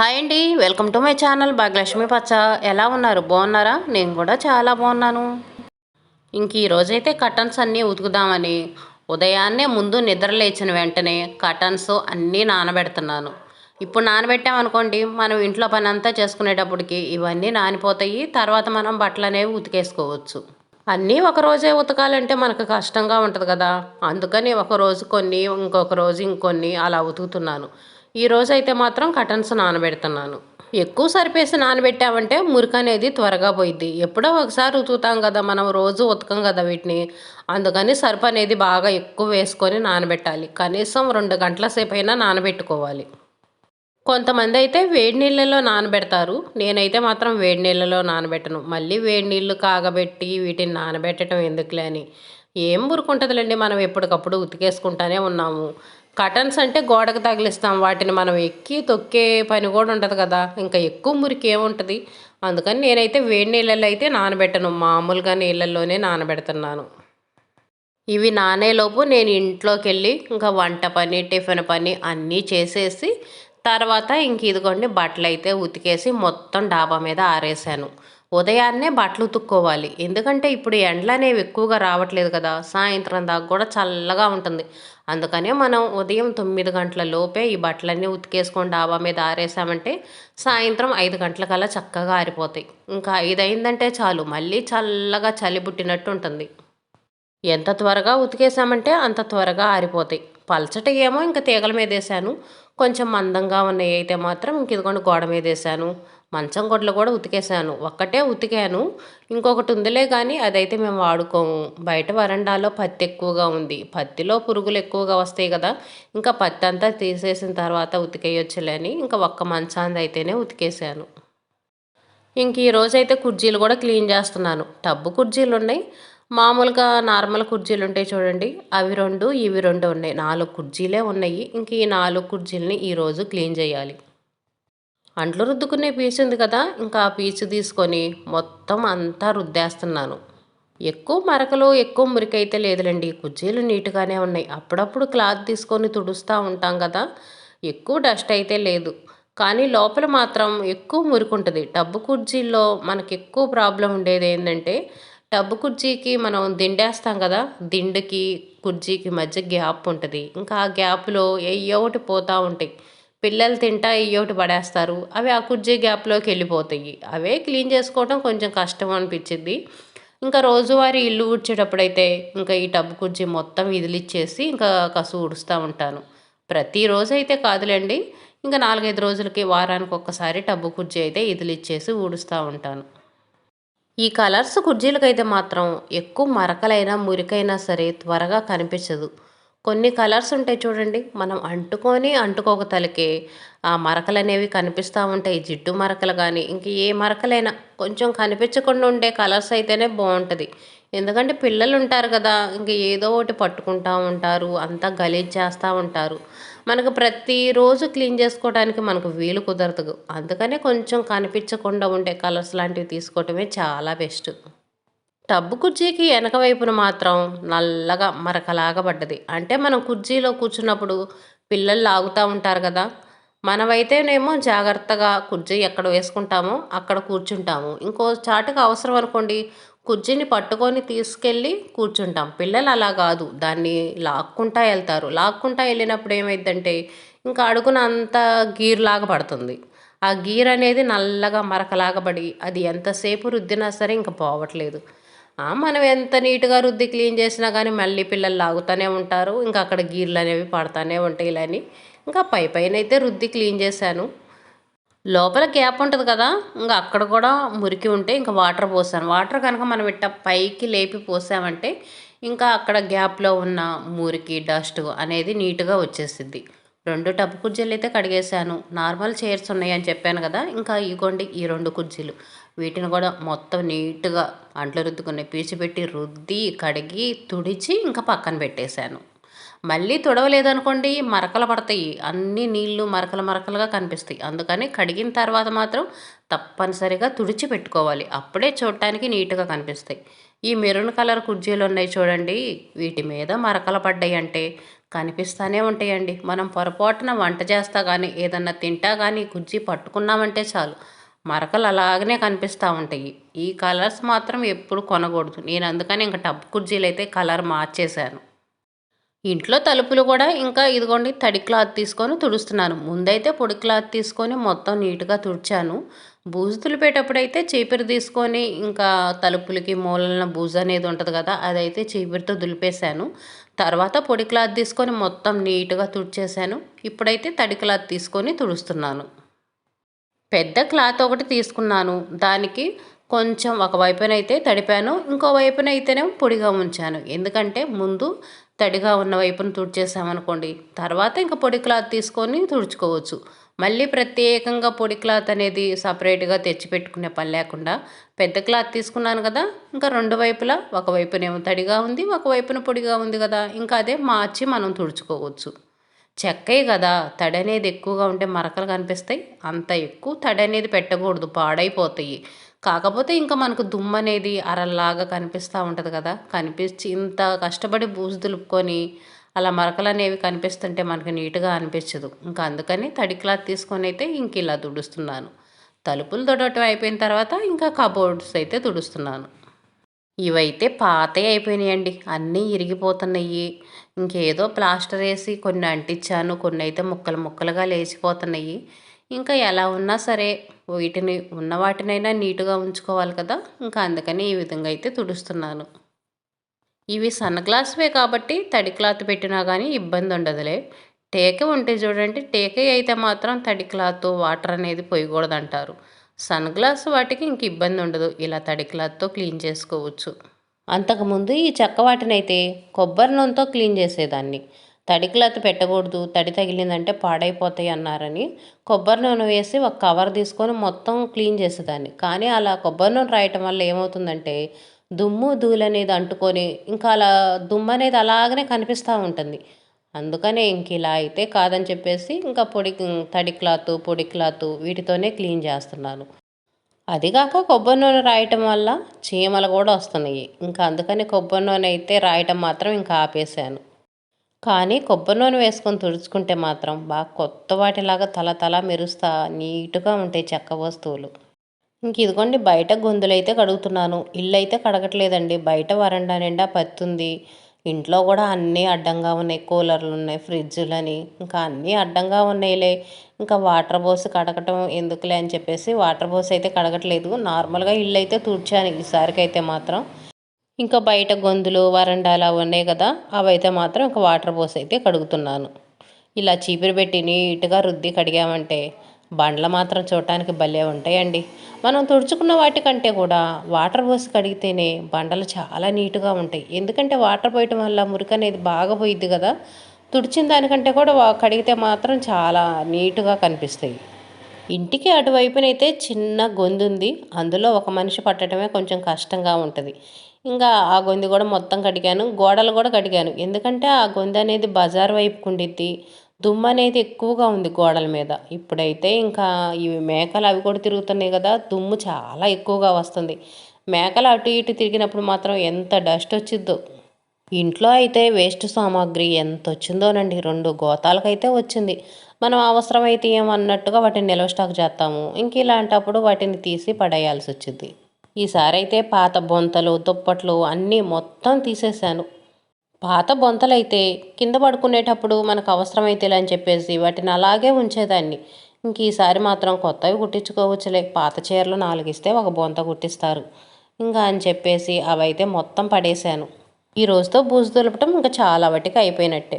Hi అండి welcome to my channel Bhagyalakshmi పచ్చ. ఎలా ఉన్నారు? బాగున్నారా? నేను కూడా చాలా బాగున్నాను. ఇంక ఈరోజైతే కటన్స్ అన్నీ ఉతుకుదామని ఉదయాన్నే ముందు నిద్ర లేచిన వెంటనే కటన్స్ అన్నీ నానబెడుతున్నాను. ఇప్పుడు నానబెట్టామనుకోండి మనం ఇంట్లో పని అంతా చేసుకునేటప్పటికి ఇవన్నీ నానిపోతాయి తర్వాత మనం బట్టలు అనేవి ఉతికేసుకోవచ్చు. అన్నీ ఒక రోజే ఉతకాలంటే మనకు కష్టంగా ఉంటుంది కదా. అందుకని ఒక రోజు కొన్ని ఇంకొక రోజు ఇంకొన్ని అలా ఉతుకుతున్నాను. ఈరోజు అయితే మాత్రం కటన్స్ నానబెడుతున్నాను. ఎక్కువ సరిపేసి నానబెట్టామంటే మురికి అనేది త్వరగా పోయిద్ది. ఎప్పుడో ఒకసారి ఉతుకుతాం కదా మనం రోజు ఉతకం కదా వీటిని. అందుకని సరుపు అనేది బాగా ఎక్కువ వేసుకొని నానబెట్టాలి. కనీసం రెండు గంటల సేపు అయినా నానబెట్టుకోవాలి. కొంతమంది అయితే వేడి నీళ్ళలో నానబెడతారు. నేనైతే మాత్రం వేడి నీళ్ళలో నానబెట్టను. మళ్ళీ వేడి నీళ్ళు కాగబెట్టి వీటిని నానబెట్టడం ఎందుకులే అని. ఏం ఊరుకుంటుందిలేండి మనం ఎప్పటికప్పుడు ఉతికేసుకుంటానే ఉన్నాము. కటన్స్ అంటే గోడకు తగిలిస్తాం. వాటిని మనం ఎక్కి తొక్కే పని కూడా ఉంటుంది కదా. ఇంకా ఎక్కువ మురికి ఏముంటుంది? అందుకని నేనైతే వేడి నీళ్ళల్లో అయితే నానబెట్టను. మామూలుగా నీళ్ళల్లోనే నానబెడుతున్నాను. ఇవి నానేలోపు నేను ఇంట్లోకి వెళ్ళి ఇంకా వంట పని టిఫిన్ పని అన్నీ చేసేసి తర్వాత ఇంక ఇదిగోండి బట్టలు అయితే ఉతికేసి మొత్తం డాబా మీద ఆరేసాను. ఉదయాన్నే బట్టలు ఉతుక్కోవాలి. ఎందుకంటే ఇప్పుడు ఎండలు అనేవి ఎక్కువగా రావట్లేదు కదా. సాయంత్రం దాకా కూడా చల్లగా ఉంటుంది. అందుకనే మనం ఉదయం తొమ్మిది గంటల లోపే ఈ బట్టలన్నీ ఉతికేసుకొని డాబా మీద ఆరేసామంటే సాయంత్రం ఐదు గంటలకల్లా చక్కగా ఆరిపోతాయి. ఇంకా ఐదు అయిందంటే చాలు. మళ్ళీ చల్లగా చలి పుట్టినట్టు ఉంటుంది. ఎంత త్వరగా ఉతికేసామంటే అంత త్వరగా ఆరిపోతాయి. పలచటి ఏమో ఇంకా తీగల మీద వేసాను. కొంచెం మందంగా ఉన్నాయి అయితే మాత్రం ఇంక ఇదిగోండి గోడ మీద వేసాను. మంచం గొడ్లు కూడా ఉతికేసాను ఒక్కటే ఉతికాను. ఇంకొకటి ఉందిలే కానీ అదైతే మేము వాడుకోము. బయట వరండాలో పత్తి ఎక్కువగా ఉంది. పత్తిలో పురుగులు ఎక్కువగా వస్తాయి కదా. ఇంకా పత్తి అంతా తీసేసిన తర్వాత ఉతికేయొచ్చులే అని ఇంకా ఒక్క మంచాన్ని అయితేనే ఉతికేసాను ఇంక ఈరోజు అయితే కుర్జీలు కూడా క్లీన్ చేస్తున్నాను. టబ్బు కుర్జీలు ఉన్నాయి మామూలుగా నార్మల్ కుర్జీలు ఉంటాయి చూడండి. అవి రెండు ఇవి రెండు ఉన్నాయి. నాలుగు కుర్జీలే ఉన్నాయి. ఇంక ఈ నాలుగు కుర్జీలని ఈరోజు క్లీన్ చేయాలి. అంట్లు రుద్దుకునే పీచు ఉంది కదా ఇంకా ఆ పీచు తీసుకొని మొత్తం అంతా రుద్దేస్తున్నాను. ఎక్కువ మరకలు ఎక్కువ మురికైతే లేదులేండి కుర్చీలు నీట్గానే ఉన్నాయి. అప్పుడప్పుడు క్లాత్ తీసుకొని తుడుస్తూ ఉంటాం కదా ఎక్కువ డస్ట్ అయితే లేదు. కానీ లోపల మాత్రం ఎక్కువ మురికి ఉంటుంది. టబ్బు కుర్చీల్లో మనకి ఎక్కువ ప్రాబ్లం ఉండేది ఏంటంటే టబ్బు కుర్చీకి మనం దిండేస్తాం కదా దిండుకి కుర్చీకి మధ్య గ్యాప్ ఉంటుంది. ఇంకా ఆ గ్యాప్లో ఏ ఒకటి పోతూ ఉంటాయి. పిల్లలు తింటా ఇయ్యోటి పడేస్తారు. అవి ఆ కుర్జీ గ్యాప్లోకి వెళ్ళిపోతాయి. అవే క్లీన్ చేసుకోవడం కొంచెం కష్టం అనిపించింది. ఇంకా రోజువారీ ఇల్లు ఊడ్చేటప్పుడైతే ఇంకా ఈ టబ్బు కుర్జీ మొత్తం విదిలిచ్చేసి ఇంకా కసు ఊడుస్తూ ఉంటాను. ప్రతిరోజు అయితే కాదులేండి. ఇంకా నాలుగైదు రోజులకి వారానికి ఒక్కసారి టబ్బు కుర్జీ అయితే ఇదిలిచ్చేసి ఊడుస్తూ ఉంటాను. ఈ కలర్స్ కుర్జీలకైతే మాత్రం ఎక్కువ మరకలైనా మురికైనా సరే త్వరగా కనిపించదు. కొన్ని కలర్స్ ఉంటాయి చూడండి. మనం అంటుకొని అంటుకోక తలకే ఆ మరకలు అనేవి కనిపిస్తూ ఉంటాయి. జిడ్డు మరకలు కానీ ఇంక ఏ మరకలైనా కొంచెం కనిపించకుండా ఉండే కలర్స్ అయితేనే బాగుంటుంది. ఎందుకంటే పిల్లలు ఉంటారు కదా ఇంక ఏదో ఒకటి పట్టుకుంటూ ఉంటారు అంతా గలీజ్ చేస్తూ ఉంటారు. మనకు ప్రతిరోజు క్లీన్ చేసుకోవడానికి మనకు వీలు కుదరదు. అందుకనే కొంచెం కనిపించకుండా ఉండే కలర్స్ లాంటివి తీసుకోవటమే చాలా బెస్ట్. టబ్బు కుర్చీకి వెనక వైపున మాత్రం నల్లగా మరకలాగా పడ్డది. అంటే మనం కుర్చీలో కూర్చున్నప్పుడు పిల్లలు లాగుతూ ఉంటారు కదా. మనమైతేనేమో జాగ్రత్తగా కుర్చీ ఎక్కడ వేసుకుంటామో అక్కడ కూర్చుంటాము. ఇంకో చాటుకు అవసరం అనుకోండి కుర్చీని పట్టుకొని తీసుకెళ్ళి కూర్చుంటాం. పిల్లలు అలా కాదు. దాన్ని లాక్కుంటా వెళ్తారు. లాక్కుంటా వెళ్ళినప్పుడు ఏమైందంటే ఇంకా అడుగున అంత గీర్లాగా పడుతుంది. ఆ గీర్ అనేది నల్లగా మరకలాగబడి అది ఎంతసేపు రుద్దినా సరే ఇంకా పోవట్లేదు. మనం ఎంత నీట్గా రుద్ది క్లీన్ చేసినా కానీ మళ్ళీ పిల్లలు లాగుతూనే ఉంటారు. ఇంకా అక్కడ గీర్లు అనేవి పడతానే ఉంటాయి అని ఇంకా పై పైన అయితే రుద్ది క్లీన్ చేశాను. లోపల గ్యాప్ ఉంటుంది కదా ఇంకా అక్కడ కూడా మురికి ఉంటే ఇంకా వాటర్ పోసాను. వాటర్ కనుక మనం ఇట్ట పైకి లేపి పోసామంటే ఇంకా అక్కడ గ్యాప్లో ఉన్న మురికి డస్ట్ అనేది నీట్గా వచ్చేసిద్ది. రెండు టబ్బు కుర్జీలు అయితే కడిగేశాను. నార్మల్ చైర్స్ ఉన్నాయని చెప్పాను కదా ఇంకా ఇగోండి ఈ రెండు కుర్జీలు వీటిని కూడా మొత్తం నీట్గా అంట్లు రుద్దుకునే పీచు పెట్టి రుద్ది కడిగి తుడిచి ఇంకా పక్కన పెట్టేశాను. మళ్ళీ తుడవలేదనుకోండి మరకలు పడతాయి. అన్ని నీళ్ళు మరకలు మరకలుగా కనిపిస్తాయి. అందుకని కడిగిన తర్వాత మాత్రం తప్పనిసరిగా తుడిచి పెట్టుకోవాలి. అప్పుడే చూడటానికి నీట్గా కనిపిస్తాయి. ఈ మెరూన్ కలర్ కుర్జీలు ఉన్నాయి చూడండి. వీటి మీద మరకలు పడ్డాయి అంటే కనిపిస్తూనే ఉంటాయండి. మనం పొరపాటున వంట చేస్తా కానీ ఏదన్నా తింటా కానీ కుర్జీ పట్టుకున్నామంటే చాలు. మరకలు అలాగనే కనిపిస్తూ ఉంటాయి. ఈ కలర్స్ మాత్రం ఎప్పుడు కొనకూడదు. నేను అందుకని ఇంకా టబ్ కుర్జీలు అయితే కలర్ మార్చేశాను. ఇంట్లో తలుపులు కూడా ఇంకా ఇదిగోండి తడి క్లాత్ తీసుకొని తుడుస్తున్నాను. ముందైతే పొడి క్లాత్ తీసుకొని మొత్తం నీట్గా తుడిచాను. బూజు తులిపేటప్పుడైతే చీపిరి తీసుకొని ఇంకా తలుపులకి మూలన బూజు అనేది ఉంటుంది కదా అదైతే చీపిరితో దులిపేశాను. తర్వాత పొడి క్లాత్ తీసుకొని మొత్తం నీట్గా తుడిచేశాను. ఇప్పుడైతే తడి క్లాత్ తీసుకొని తుడుస్తున్నాను. పెద్ద క్లాత్ ఒకటి తీసుకున్నాను. దానికి కొంచెం ఒక వైపున అయితే తడిపాను. ఇంకో వైపున అయితేనే పొడిగా ఉంచాను. ఎందుకంటే ముందు తడిగా ఉన్న వైపును తుడిచేసామనుకోండి. తర్వాత ఇంకా పొడి క్లాత్ తీసుకొని తుడుచుకోవచ్చు. మళ్ళీ ప్రత్యేకంగా పొడి క్లాత్ అనేది సపరేట్గా తెచ్చిపెట్టుకునే పని లేకుండా పెద్ద క్లాత్ తీసుకున్నాను కదా ఇంకా రెండు వైపులా ఒకవైపునేమో తడిగా ఉంది ఒకవైపున పొడిగా ఉంది కదా ఇంకా అదే మార్చి మనం తుడుచుకోవచ్చు. చెక్కే కదా తడి అనేది ఎక్కువగా ఉంటే మరకలు కనిపిస్తాయి. అంత ఎక్కువ తడి అనేది పెట్టకూడదు పాడైపోతాయి. కాకపోతే ఇంకా మనకు దుమ్ము అనేది అరల్లాగా కనిపిస్తూ ఉంటుంది కదా కనిపించి ఇంత కష్టపడి బూజు దులుపుకొని అలా మరకలు అనేవి కనిపిస్తుంటే మనకు నీట్గా అనిపించదు. ఇంకా అందుకని తడి క్లాత్ తీసుకొని అయితే ఇంక ఇలా తుడుస్తున్నాను తలుపులు తుడటం అయిపోయిన తర్వాత ఇంకా కబోర్డ్స్ అయితే తుడుస్తున్నాను ఇవైతే పాతవి అయిపోయినాయండి. అన్నీ ఇరిగిపోతున్నాయి. ఇంకేదో ప్లాస్టర్ వేసి కొన్ని అంటించాను. కొన్ని అయితే ముక్కలు ముక్కలుగా లేచిపోతున్నాయి. ఇంకా ఎలా ఉన్నా సరే వీటిని ఉన్న వాటినైనా నీట్గా ఉంచుకోవాలి కదా. ఇంకా అందుకని ఈ విధంగా అయితే తుడుస్తున్నాను. ఇవి సన్ గ్లాస్వే కాబట్టి తడి క్లాత్ పెట్టినా కానీ ఇబ్బంది ఉండదులే. టేక ఉంటే చూడండి. టేక అయితే మాత్రం తడి క్లాత్ వాటర్ అనేది పోయకూడదంటారు. సన్ గ్లాస్ వాటికి ఇంక ఇబ్బంది ఉండదు. ఇలా తడి క్లాత్తో క్లీన్ చేసుకోవచ్చు. అంతకుముందు ఈ చెక్క వాటినైతే కొబ్బరి నూనెతో క్లీన్ చేసేదాన్ని. తడి క్లాత్ పెట్టకూడదు తడి తగిలిందంటే పాడైపోతాయి అన్నారని కొబ్బరి నూనె వేసి ఒక కవర్ తీసుకొని మొత్తం క్లీన్ చేసేదాన్ని. కానీ అలా కొబ్బరి నూనె రాయటం వల్ల ఏమవుతుందంటే దుమ్ము ధూళి అనేది అంటుకొని ఇంకా అలా దుమ్ము అనేది అలాగనే కనిపిస్తూ ఉంటుంది. అందుకనే ఇంక ఇలా అయితే కాదని చెప్పేసి ఇంకా పొడి తడి క్లాత్ పొడి క్లాత్ వీటితోనే క్లీన్ చేస్తున్నాను. అదిగాక కొబ్బరి నూనె రాయటం వల్ల చీమలు కూడా వస్తున్నాయి. ఇంకా అందుకని కొబ్బరి నూనె అయితే రాయటం మాత్రం ఇంకా ఆపేశాను. కానీ కొబ్బరి నూనె వేసుకొని తుడుచుకుంటే మాత్రం బాగా కొత్త వాటిలాగా తల తల మెరుస్తా నీట్గా ఉంటాయి చెక్క వస్తువులు. ఇంక ఇదిగోండి బయట గొంతులు అయితే కడుగుతున్నాను. ఇల్లు అయితే కడగట్లేదండి. బయట వరండా నిండా పత్తుంది. ఇంట్లో కూడా అన్నీ అడ్డంగా ఉన్నాయి. కూలర్లు ఉన్నాయి ఫ్రిడ్జులని ఇంకా అన్నీ అడ్డంగా ఉన్నాయిలే. ఇంకా వాటర్ పోసి కడగటం ఎందుకులే అని చెప్పేసి వాటర్ పోసి అయితే కడగట్లేదు. నార్మల్గా ఇల్లు అయితే తుడిచాను ఈసారికి అయితే మాత్రం. ఇంకా బయట గొంతులు వరండాలు అవి ఉన్నాయి కదా అవైతే మాత్రం ఇంకా వాటర్ పోసి అయితే కడుగుతున్నాను. ఇలా చీపిరి పెట్టి నీట్గా రుద్ది కడిగామంటే బండ్లు మాత్రం చూడటానికి భలే ఉంటాయండి. మనం తుడుచుకున్న వాటికంటే కూడా వాటర్ పోసి కడిగితేనే బండలు చాలా నీట్గా ఉంటాయి. ఎందుకంటే వాటర్ పోయటం వల్ల మురికి అనేది బాగా పోయిద్ది కదా. తుడిచిన దానికంటే కూడా కడిగితే మాత్రం చాలా నీట్గా కనిపిస్తాయి. ఇంటికి అటువైపునైతే చిన్న గొంతు ఉంది. అందులో ఒక మనిషి పట్టడమే కొంచెం కష్టంగా ఉంటుంది. ఇంకా ఆ గొంతు కూడా మొత్తం కడిగాను. గోడలు కూడా కడిగాను. ఎందుకంటే ఆ గొంతు అనేది బజార్ వైపుకు ఉండిద్ది. దుమ్ము అనేది ఎక్కువగా ఉంది గోడల మీద. ఇప్పుడైతే ఇంకా ఇవి మేకలు అవి కూడా తిరుగుతున్నాయి కదా దుమ్ము చాలా ఎక్కువగా వస్తుంది. మేకలు అటు ఇటు తిరిగినప్పుడు మాత్రం ఎంత డస్ట్ వచ్చిద్దో. ఇంట్లో అయితే వేస్ట్ సామాగ్రి ఎంత వచ్చిందోనండి రెండు గోతాలకైతే వచ్చింది. మనం అవసరమైతే ఏమన్నట్టుగా వాటిని నిల్వ స్టాక్ చేస్తాము. ఇంక ఇలాంటప్పుడు వాటిని తీసి పడేయాల్సి వచ్చింది. ఈసారి అయితే పాత బొంతలు దుప్పట్లు అన్నీ మొత్తం తీసేశాను. పాత బొంతలైతే కింద పడుకునేటప్పుడు మనకు అవసరమైతేలే అని చెప్పేసి వాటిని అలాగే ఉంచేదాన్ని. ఇంక ఈసారి మాత్రం కొత్తవి కుట్టించుకోవచ్చులే. పాత చీరలు నాలుగిస్తే ఒక బొంత కుట్టిస్తారు. ఇంకా అని చెప్పేసి అవైతే మొత్తం పడేశాను. ఈ రోజుతో బూజు దులపటం ఇంకా చాలా వాటికి అయిపోయినట్టే.